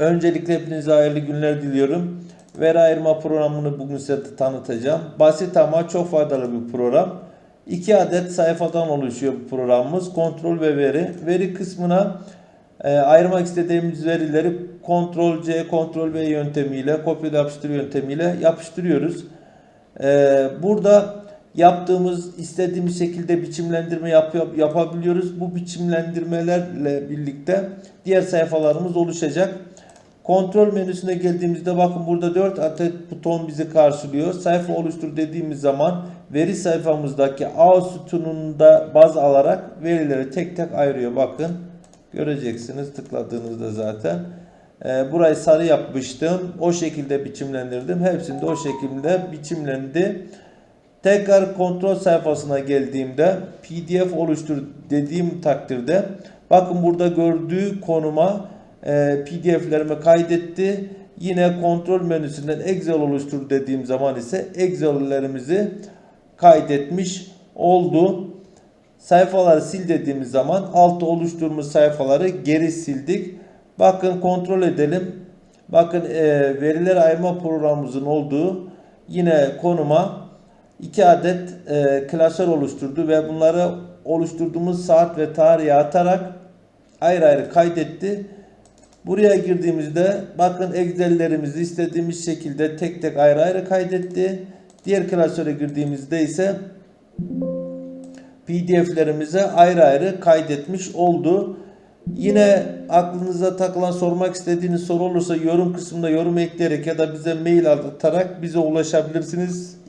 Öncelikle hepinize hayırlı günler diliyorum. Veri ayırma programını bugün size tanıtacağım. Basit ama çok faydalı bir program. İki adet sayfadan oluşuyor bu programımız. Kontrol ve veri. Veri kısmına e, ayırmak istediğimiz verileri Ctrl C, Ctrl V yöntemiyle, kopyala yapıştır yöntemiyle yapıştırıyoruz. E, burada yaptığımız, istediğimiz şekilde biçimlendirme yap, yapabiliyoruz. Bu biçimlendirmelerle birlikte diğer sayfalarımız oluşacak. Kontrol menüsüne geldiğimizde bakın burada 4 adet buton bizi karşılıyor. Sayfa oluştur dediğimiz zaman veri sayfamızdaki A sütununda baz alarak verileri tek tek ayırıyor. Bakın göreceksiniz tıkladığınızda zaten. Ee, burayı sarı yapmıştım. O şekilde biçimlendirdim. Hepsinde o şekilde biçimlendi. Tekrar kontrol sayfasına geldiğimde PDF oluştur dediğim takdirde bakın burada gördüğü konuma e, PDF'lerimi kaydetti. Yine kontrol menüsünden Excel oluştur dediğim zaman ise Excel'lerimizi kaydetmiş oldu. Sayfaları sil dediğimiz zaman altta oluşturmuş sayfaları geri sildik. Bakın kontrol edelim. Bakın e, veriler ayırma programımızın olduğu yine konuma iki adet e, klasör oluşturdu ve bunları oluşturduğumuz saat ve tarihe atarak ayrı ayrı kaydetti. Buraya girdiğimizde bakın Excel'lerimizi istediğimiz şekilde tek tek ayrı ayrı kaydetti. Diğer klasöre girdiğimizde ise PDF'lerimize ayrı ayrı kaydetmiş oldu. Yine aklınıza takılan sormak istediğiniz soru olursa yorum kısmında yorum ekleyerek ya da bize mail atarak bize ulaşabilirsiniz.